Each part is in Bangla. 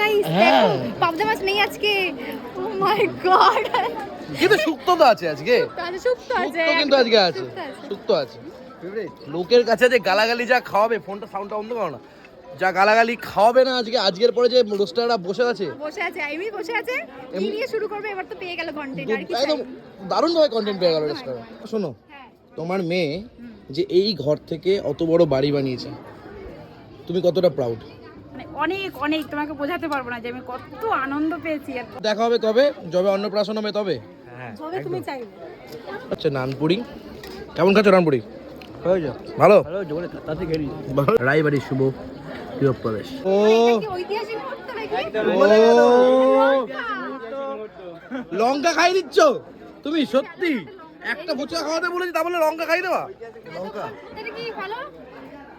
গাইস হ্যাঁ। দেখো পাবদা মাছ নেই আজকে। ও মাই গড কিন্তু শুক্তো তো আছে আজকে? সুপ্ত আছে কিন্তু আজকে আছে শুক্তো আছে। লোকের কাছে যে গালাগালি যা খাওয়াবে ফোনটা সাউন্ডটা বন্ধ করো না। যা গালাগালি খাওয়াবে না আজকে আজকের পরে যে রোস্টাররা বসে আছে। বসে আছে এমনি বসে আছে কি নিয়ে শুরু করবে এবার তো পেয়ে গেল কন্টেন্ট আর কি একদম দারুণ ভাবে কন্টেন্ট পেয়ে গেল রেস্টার শোনো হ্যাঁ। তোমার মেয়ে যে এই ঘর থেকে অত বড় বাড়ি বানিয়েছে তুমি কতটা প্রাউড মানে অনেক অনেক তোমাকে বোঝাতে পারব না যে আমি কত আনন্দ পেয়েছি আর দেখা হবে কবে যবে অন্নপ্রাশন হবে তবে। যবে তুমি চাইবে। আচ্ছা নানপুরি। কেমন খাচ্ছ নানপুরি? ভালো? ভালো রায়বাড়ি শুভ গৃহপ্রবেশ ও। লঙ্কা খাই দিচ্ছ? তুমি সত্যি? একটা ফুচকা খাওয়াতে বলেছি তা বলে লঙ্কা খাই দেওয়া লঙ্কা। এটা কি ভালো?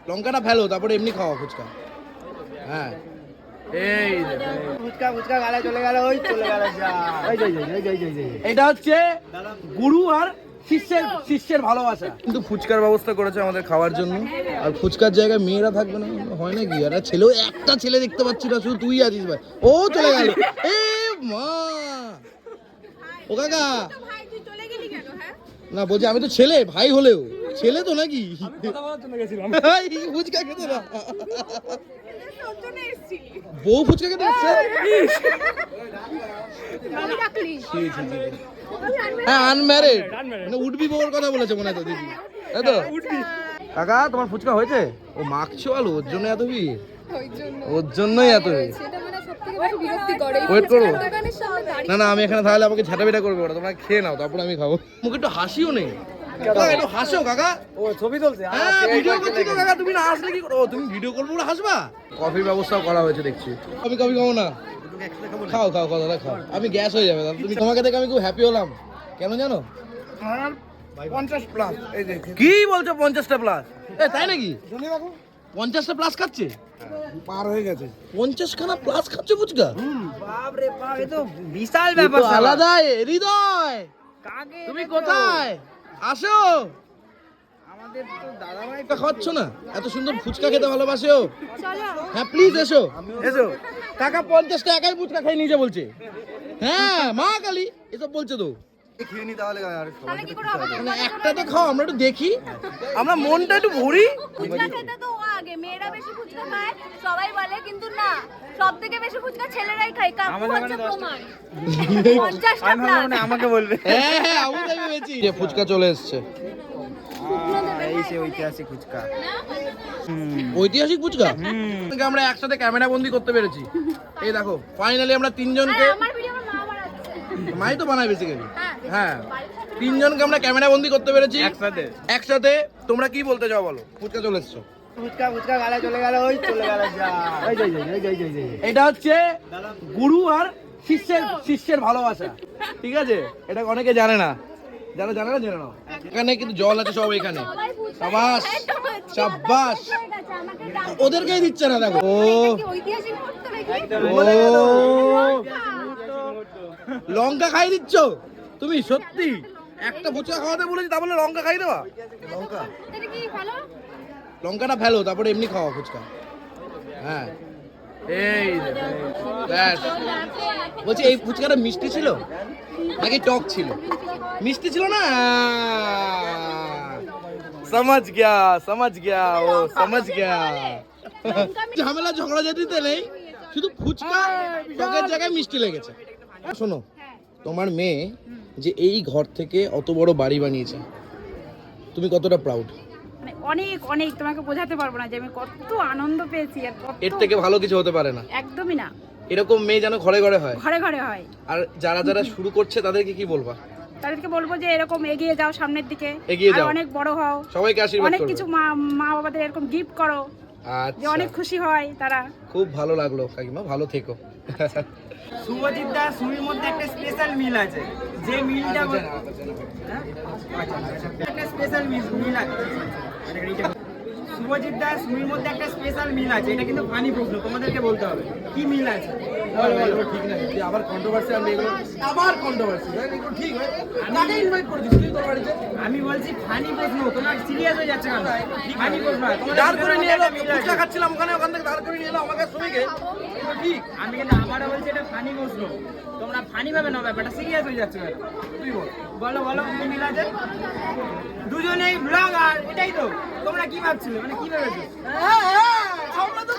লঙ্কাটা ফেলো তারপরে এমনি খাওয়া ফুচকা। হ্যাঁ। এই ফুচকা ফুচকা গালে চলে গেল ওই চলে গেল যা। ওই যাই যাই যাই যাই যাই এটা হচ্ছে গুরু আর শিষ্যের শিষ্যের ভালোবাসা। কিন্তু ফুচকার ব্যবস্থা করেছে আমাদের খাওয়ার জন্য। আর ফুচকার জায়গায় মেয়েরা থাকবে না হয় নাকি? আর ছেলেও একটা ছেলে দেখতে পাচ্ছি না শুধু তুই আছিস ভাই। ও চলে গেল। এ মা। ও কাকা। না বলছি আমি তো ছেলে ভাই হলেও। ছেলে তো নাকি? এই, ফুচকা খেতে না বউ ফুচকা খেতে। হ্যাঁ আনম্যারিড মানে উঠবি বউর কথা বলেছে মনে হয় তো দিদি। তাই তো? কাকা তোমার ফুচকা হয়েছে? ও মাখছো আলু ওর জন্য এত ভিড়? ওর জন্যই এত ভিড়। সেটা মানে করে। ওয়েট করো। দোকানের সামনে দাঁড়িয়ে না না আমি এখানে তাহলে আমাকে ঝাঁটাপিটা করবে ওরা তোমরা খেয়ে নাও তারপর আমি খাব। মুখে একটু হাসিও নেই। একটু হাসো কাকা। ও ছবি তুলছে। হ্যাঁ ভিডিও করছি তো কাকা তুমি না হাসলে কি করো? তুমি ভিডিও করব বলে হাসবা? কফির ব্যবস্থাও করা হয়েছে দেখছি। আমি কফি খাব না। খাও খাও খাও দাদা খাও। আমি গ্যাস হয়ে যাবে দাদা। তুমি তোমাকে দেখে আমি খুব হ্যাপি হলাম। কেন জানো? পঞ্চাশ প্লাস এই যে কি বলছো পঞ্চাশটা প্লাস এ তাই নাকি? পঞ্চাশটা প্লাস খাচ্ছে? পার হয়ে গেছে। পঞ্চাশ খানা প্লাস খাচ্ছে ফুচকা? বাপ রে বাপ এ তো বিশাল ব্যাপার আলাদা হৃদয়। তুমি কোথায়? আসো। আমাদের তো দাদা ভাই তো খাচ্ছ না? এত সুন্দর ফুচকা খেতে ভালোবাসে ও হ্যাঁ প্লিজ এসো। এসো। কাকা পঞ্চাশটা একাই ফুচকা খাই নিজে বলছে। হ্যাঁ মা কালী এসব বলছে তো। খেয়ে নি তাহলে আর তাহলে কি করে হবে? মানে একটা তো খাও আমরা একটু দেখি। আমরা মনটা একটু ভরি। ফুচকা খেতে তো আগে মেয়েরা বেশি ফুচকা খায় সবাই বলে কিন্তু না। সব থেকে বেশি ফুচকা ছেলেরাই খায় কাকু হচ্ছে প্রমাণ। পঞ্চাশটা প্লাস আমাকে বলবে। হ্যাঁ হ্যাঁ আমি তাই ভেবেছি। যে ফুচকা চলে এসছে। এই সে ঐতিহাসিক ফুচকা। ঐতিহাসিক ফুচকা? আজকে আমরা একসাথে ক্যামেরা বন্দি করতে পেরেছি। এই দেখো ফাইনালি আমরা তিনজনকে আমার ভিডিও আমার মা বানাচ্ছে। মাই তো বানায় বেসিক্যালি হ্যাঁ। তিনজনকে আমরা ক্যামেরা বন্দি করতে পেরেছি। একসাথে। একসাথে। তোমরা কি বলতে চাও বলো? ফুচকা চলে এসছো। ফুচকা ফুচকা গালে চলে গেল ওই চলে গেল যা। ওই যাই যাই যাই যাই যাই এটা হচ্ছে গুরু আর শিষ্যের শিষ্যের ভালোবাসা। ঠিক আছে? এটা অনেকে জানে না। যারা জানে না জেনে নাও। এখানে কিন্তু জল আছে সব এখানে। সাবাস ডাক- ওদেরকেই দিচ্ছে না দেখো। ও। লঙ্কা খাই দিচ্ছ? তুমি সত্যি? একটা ফুচকা খাওয়াতে বলেছি তা বলে লঙ্কা খাই দেওয়া লঙ্কা। এটা কি ভালো? লঙ্কাটা ফেলো তারপরে এমনি খাওয়া ফুচকা হ্যাঁ। এই ব্যাস। বলছি এই ফুচকাটা মিষ্টি ছিল? নাকি টক ছিল? মিষ্টি ছিল না? সমাজ গয়া সমাজ গয়া ও সমাজ গয়া। ঝামেলা ঝগড়া জাতিতে নেই। শুধু ফুচকা টকের জায়গায় মিষ্টি লেগেছে। শোনো তোমার মেয়ে যে এই ঘর থেকে অত বড় বাড়ি বানিয়েছে। তুমি কতটা প্রাউড মানে অনেক অনেক তোমাকে বোঝাতে পারব না যে আমি কত আনন্দ পেয়েছি আর কত এর থেকে ভালো কিছু হতে পারে না। একদমই না। এরকম মেয়ে যেন ঘরে ঘরে হয়। ঘরে ঘরে হয়। আর যারা যারা শুরু করছে তাদেরকে কি বলবা? তাদেরকে বলব যে এরকম এগিয়ে যাও সামনের দিকে। এগিয়ে যাও। অনেক বড় হও। সবাইকে আশীর্বাদ অনেক কিছু মা মা বাবাদের এরকম গিফট করো। আচ্ছা। অনেক খুশি হয় তারা। খুব ভালো লাগল কাকিমা। ভালো থেকো। শুভজিৎ দা সুমির মধ্যে একটা স্পেশাল মিল আছে। যে মিলটা একটা স্পেশাল মিল আছে। শুভজিৎ দাস সুমির মধ্যে একটা স্পেশাল মিল আছে এটা কিন্তু ফানি প্রশ্ন তোমাদেরকে বলতে হবে। কি মিল আছে? ঠিক না আবার কন্ট্রোভার্সি আবার কন্ট্রোভার্সি ঠিক হয়। ইনভাইট করে দিস তোর বাড়িতে? আমি বলছি ফানি প্রশ্ন তোমার সিরিয়াস হয়ে যাচ্ছে কেন? ফানি প্রশ্ন দাঁড় করে নিয়ে এলো। ফুচকা খাচ্ছিলাম ওখানে ওখান থেকে দাঁড় করে নিয়ে এলো আমাকে সুমিকে ঠিক আমি কিন্তু আবারও বলছি এটা ফানি প্রশ্ন তোমরা ফানি ভাবে না ব্যাপারটা সিরিয়াস হয়ে যাচ্ছে? তুই বল। বলো বলো মিল আছে? দুজনেই ব্লগার এটাই তো। তোমরা কি ভাবছিলে? মানে কি ভেবেছো? তো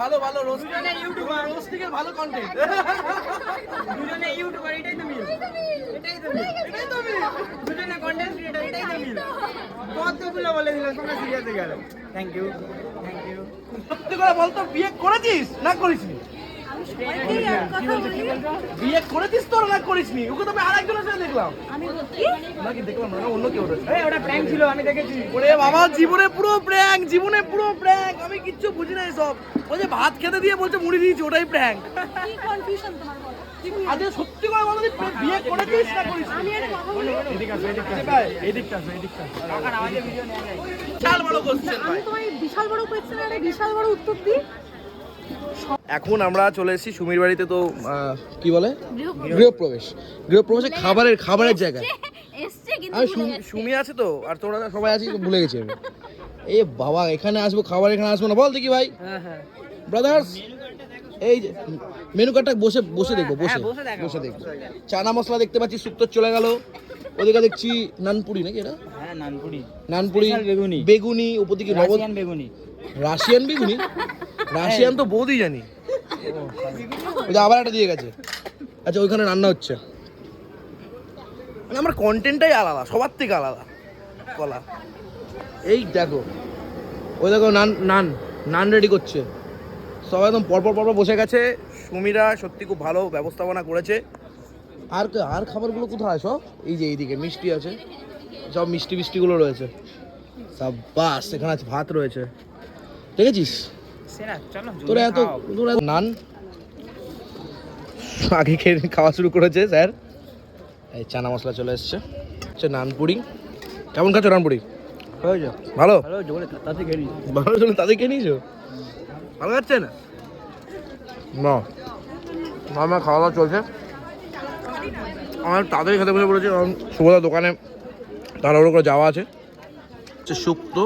ভালো ভালো রোস্টিং ইউটিউবার রোস্টিং এর ভালো কন্টেন্ট দুজনে ইউটিউবার এটাই তো মিল। এটাই তো মিল। এটাই তো মিল। দুজনে কন্টেন্ট ক্রিয়েটর এটাই তো মিল। কতগুলো বলে দিল, তোমরা সিরিয়াসে গেল। থ্যাংক ইউ থ্যাংক ইউ সত্যি করে বলতো, বিয়ে করেছিস? না করিসনি? বিয়ে করেছিস তোর না করিসনি? ওকে তো আমি আরেকজনের সাথে দেখলাম। নাকি দেখলাম না অন্য কেউ ওটা প্র্যাঙ্ক ছিল আমি দেখেছি। ওরে বাবা জীবনে পুরো প্র্যাঙ্ক জীবনে পুরো প্র্যাঙ্ক আমি কিচ্ছু বুঝি না সব ওই যে ভাত খেতে দিয়ে বলছে মুড়ি দিয়েছি ওটাই প্র্যাঙ্ক কি কনফিউশন তোমার বলো। আজকে সত্যি করে বলো বিয়ে করেছিস না করিস আমি একটা কথা বলি কাকার আওয়াজে ভিডিও নেওয়া যায় বড় কোশ্চেন আমি তোমার বিশাল বড় আরে বিশাল বড় উত্তর দিই? এখন আমরা চলে এসেছি সুমির বাড়িতে তো কি বলে? গৃহপ্রবেশ। গৃহপ্রবেশে। খাবারের খাবারের জায়গায়। এসছে কিন্তু আমি সুমি- সুমি আছে তো আর তোরা সবাই আছি ভুলে গেছি আমি। এ বাবা এখানে আসব খাবার এখানে আসব না। বল দেখি ভাই। হ্যাঁ হ্যাঁ। ব্রাদার্স এই যে মেনু কার্ডটা বসে বসে দেখব বসে। হ্যাঁ, বসে দেখব চানা মশলা দেখতে পাচ্ছি শুক্তো চলে গেল। ওদিকে দেখছি নানপুরি নাকি এটা? হ্যাঁ নানপুরি। নানপুরি বেগুনি। বেগুনি উপর দিকে রাশিয়ান বেগুনি। রাশিয়ান বেগুনি? রাশিয়ান তো বৌদি জানি। ওই যে আবার একটা দিয়ে গেছে। আচ্ছা ওইখানে রান্না হচ্ছে। মানে আমার কন্টেন্টটাই আলাদা, সবার থেকে আলাদা কলা। এই দেখো, ওই দেখো নান নান নান রেডি করছে। সবাই একদম পরপর পরপর বসে গেছে। সুমিরা সত্যি খুব ভালো ব্যবস্থাপনা করেছে। আর আর খাবারগুলো কোথায় সব? এই যে এইদিকে মিষ্টি আছে। সব মিষ্টি মিষ্টিগুলো রয়েছে। সব বাস এখানে আছে ভাত রয়েছে। দেখেছিস? তোরা এত তোরা নান। আগে খেয়ে খাওয়া শুরু করেছে স্যার। এই চানা মশলা চলে এসছে। হচ্ছে নানপুরি কেমন খাচ্ছ নানপুরি ভালো ভালো? চলে তাদের খেয়ে নিয়েছো। ভালো খাচ্ছে না? না। আমার খাওয়া দাওয়া চলছে। আমার তাড়াতাড়ি খেতে বসে পড়েছি কারণ শুভদা দোকানে তাড়াহুড়ো করে যাওয়া আছে। হচ্ছে শুক্তো।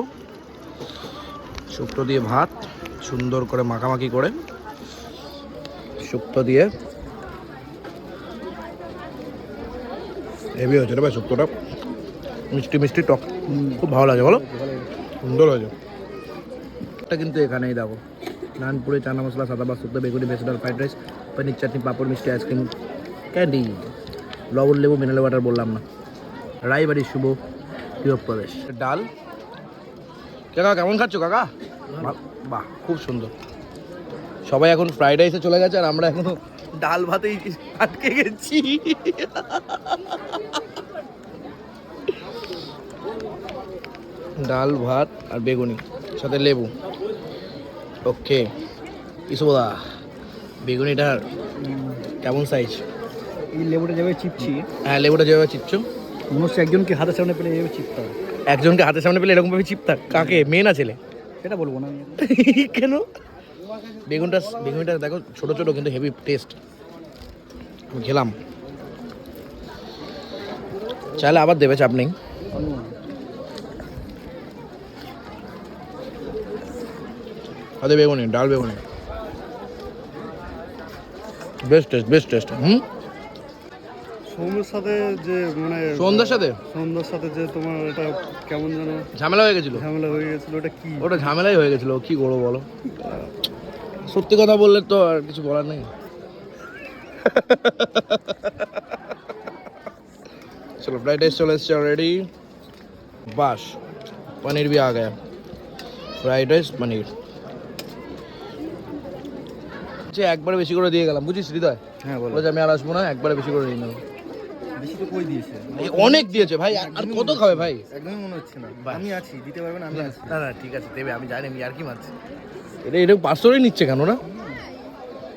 শুক্তো দিয়ে ভাত। সুন্দর করে মাখামাখি করে শুক্তো দিয়ে। হেভি হয়েছে রে ভাই শুক্তোটা। মিষ্টি মিষ্টি টক। খুব ভালো লাগে, বলো। সুন্দর হয়েছে। এটা কিন্তু এখানেই দেখো। নানপুরে, চানা মশলা, সাদা বা shukto, beguni vegetable fried rice, paneer chutney, papad, মিষ্টি, আইসক্রিম, ক্যান্ডি। লবণ, লেবু মিনারেল ওয়াটার বললাম না। রায়বাড়ি শুভ গৃহপ্রবেশ। ডাল। কাকা, কেমন খাচ্ছ, কাকা? বাহ খুব সুন্দর। সবাই এখন ফ্রাইড রাইসে চলে গেছে আর আমরা এখনও ডাল ভাতেই আটকে গেছি। ডাল ভাত আর বেগুনি সাথে লেবু। ওকে ইসবদা বেগুনিটার কেমন সাইজ এই লেবুটা যেভাবে চিপছি হ্যাঁ লেবুটা যেভাবে চিপছ। মনে হচ্ছে একজনকে হাতের সামনে পেলে যাবে চিপতে হবে একজনকে হাতের সামনে পেলে এরকম ভাবে চিপতা কাকে? মেয়ে না ছেলে? সেটা বলব না কেন? বেগুনটা বেগুনটা দেখো ছোট ছোট কিন্তু হেভি টেস্ট আমি খেলাম। চাইলে আবার দেবে চাপ নেই হাতে বেগুনি ডাল beguni. Best taste best taste hmm? সৌমের সাথে যে মানে সন্ধ্যার সাথে? সন্ধ্যার সাথে যে তোমার এটা কেমন যেন ঝামেলা হয়ে গেছিল? ঝামেলা হয়ে গেছিল ওটা কি? ওটা ঝামেলাই হয়ে গেছিল কি করব বলো? সত্যি কথা বললে তো আর কিছু বলার নেই। চলো ফ্রাইড রাইস চলে এসছে অলরেডি বাস পনির বি আগে ফ্রাইড রাইস পনির। যে একবারে বেশি করে দিয়ে গেলাম বুঝিস হৃদয়? হ্যাঁ বলো। আমি আর আসব না একবারে বেশি করে নিয়ে নেব। বেশি তো কই দিয়েছে? অনেক দিয়েছে ভাই আর- আর কত খাবে ভাই? একদমই মনে হচ্ছে না। আমি আছি দিতে পারবেন আমি আছি। না না ঠিক আছে দেবে আমি জানি আমি আর কি মারছি। এটা এটা পাঁচশোই নিচ্ছে কেন না?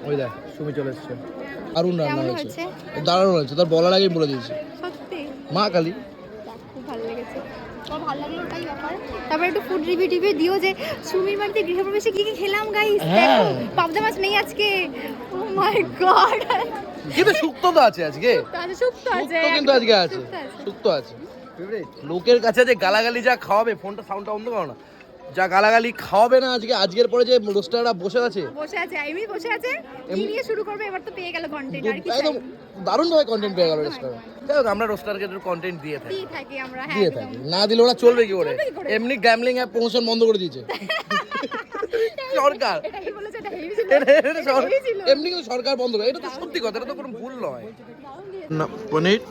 ওই দেখ সুমি চলে এসছে। আরুন রান্না হয়েছে? দাঁড়ানো হয়েছে তার বলার আগেই বলে দিয়েছে। সত্যি? মা কালী। খুব ভালো লেগেছে। তোমার ভালো লাগল ওটাই ব্যাপার। তারপর একটু ফুড রিভিউ টিভিউ দিও যে সুমির বাড়িতে গৃহপ্রবেশে কি কি খেলাম গাইস হ্যাঁ। পাবদা মাছ নেই আজকে। ও মাই গড কিন্তু শুক্তো তো আছে আজকে। শুক্তো কিন্তু আজকে আছে শুক্তো আছে। লোকের কাছে যে গালাগালি যা খাওয়াবে ফোনটা সাউন্ডটা বন্ধ করো না। যা গালাগালি খাওয়াবে না আজকে আজকের পরে যে রোস্টাররা বসে আছে। বসে আছে এমনি বসে আছে কি নিয়ে শুরু করবে এবার তো পেয়ে গেল কন্টেন্ট আর কি একদম দারুণ ভাবে কন্টেন্ট পেয়ে গেল রেস্টুরেন্ট যাই আমরা রোস্টারকে একটু কন্টেন্ট দিয়ে থাকি। দিয়ে থাকি আমরা হ্যাঁ দিয়ে থাকি। না দিলে ওরা চলবে কি করে? চলবে কি করে? এমনি গ্যামলিং অ্যাপ প্রমোশন বন্ধ করে দিয়েছে। সরকার। এমনি কিন্তু সরকার বন্ধ করে। এটা তো সত্যি কথা এটা তো কোনো ভুল নয়। পনির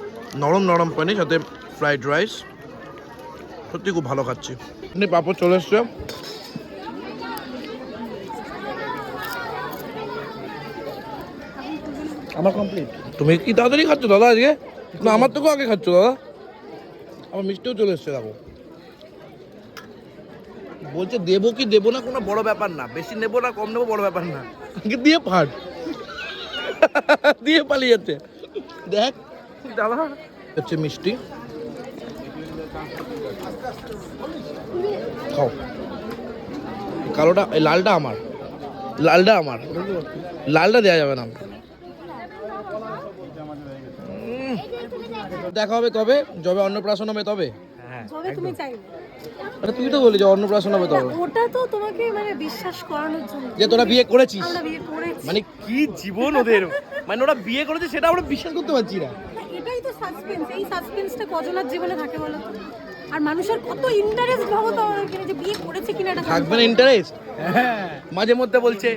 নরম নরম পনির সাথে ফ্রাইড রাইস সত্যি খুব ভালো খাচ্ছি। এমনি পাপড় চলে এসছে। আমার কমপ্লিট তুমি কি তাড়াতাড়ি খাচ্ছ দাদা আজকে? না আমার থেকেও আগে খাচ্ছ দাদা। আমার মিষ্টিও চলে এসছে দেখো। বলছে দেবো কি দেবো না কোনো বড় ব্যাপার না। বেশি নেব না কম নেব বড় ব্যাপার না। দিয়ে ফাট দিয়ে পালিয়ে যাচ্ছে দেখ। দাদা হচ্ছে মিষ্টি। খাও। কালোটা এই লালটা আমার। লালটা আমার। লালটা দেওয়া যাবে না। দেখা হবে কবে? যবে অন্নপ্রাশন হবে তবে। যবে তুমি চাইবে আরে তুই তো বলি যে অন্নপ্রাশন হবে তবে ওটা তো তোমাকে মানে বিশ্বাস করানোর জন্য। যে তোরা বিয়ে করেছিস? আমরা বিয়ে করেছি। মানে কি জীবন ওদের? মানে ওরা বিয়ে করেছে সেটা আমরা বিশ্বাস করতে পারছি না। এটাই তো সাসপেন্স এই সাসপেন্সটা কজনের জীবনে থাকে বলো আর মানুষের কত ইন্টারেস্ট ভাবো তো যে বিয়ে করেছে কিনা এটা থাকবে না ইন্টারেস্ট মাঝে মধ্যে বলছে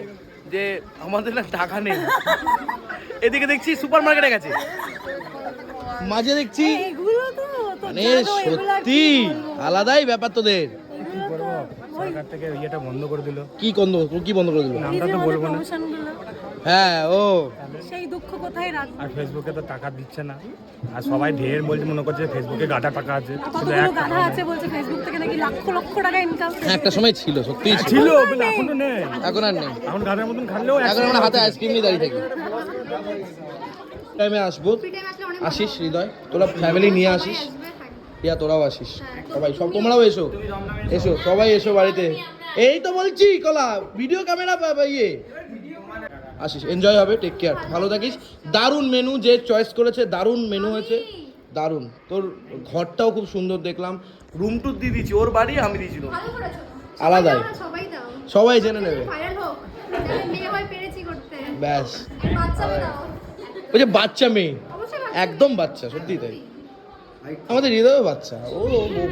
যে আমাদের না টাকা নেই। এদিকে দেখছি সুপার মার্কেটে গেছে। মাঝে দেখছি তো তো মানে সত্যি আলাদাই ব্যাপার তোদের। সরকার থেকে ইয়েটা বন্ধ করে দিল। কি কন্দ কি বন্ধ করে দিল? আমরা তো বলব না। হ্যাঁ ও। সেই দুঃখ কোথায় রাখব? আর ফেসবুকে তো টাকা দিচ্ছে না। আর সবাই ঢের বলছে মনে করছে ফেসবুকে টাকা আছে। কতগুলো গাধা আছে বলছে ফেসবুক থেকে নাকি লক্ষ লক্ষ টাকা ইনকাম হ্যাঁ, একটা সময় ছিল সত্যি ছিল। ছিল এখন নেই। এখন আর নেই। এখন গাধার মতন এখন আমরা হাতে আইসক্রিম নিয়ে দাঁড়িয়ে থাকি। টাইমে আসব। আসিস হৃদয়। তোরা ফ্যামিলি নিয়ে আসিস। ইয়া তোরাও আসিস। সবাই সব তোমরাও এসো। এসো সবাই এসো বাড়িতে। এই তো বলছি কলা ভিডিও ক্যামেরা ইয়ে। আসিস এনজয় হবে টেক কেয়ার ভালো থাকিস। দারুণ মেনু যে চয়েস করেছে দারুণ মেনু হয়েছে। দারুণ। তোর ঘরটাও খুব সুন্দর দেখলাম। রুম টুর দিয়ে দিয়েছি ওর বাড়ি আমি দিয়েছি room। ভালো করেছ। আলাদাই। সবাই জেনে নেবে। হয়ে ব্যাস। ওই যে বাচ্চা মেয়ে। একদম বাচ্চা সত্যি তাই। আমাদের হৃদয় বাচ্চা। ও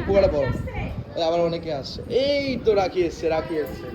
পোকাটা বড়। আবার অনেকে আসছে। এই তো রাখি এসছে রাখি এসছে।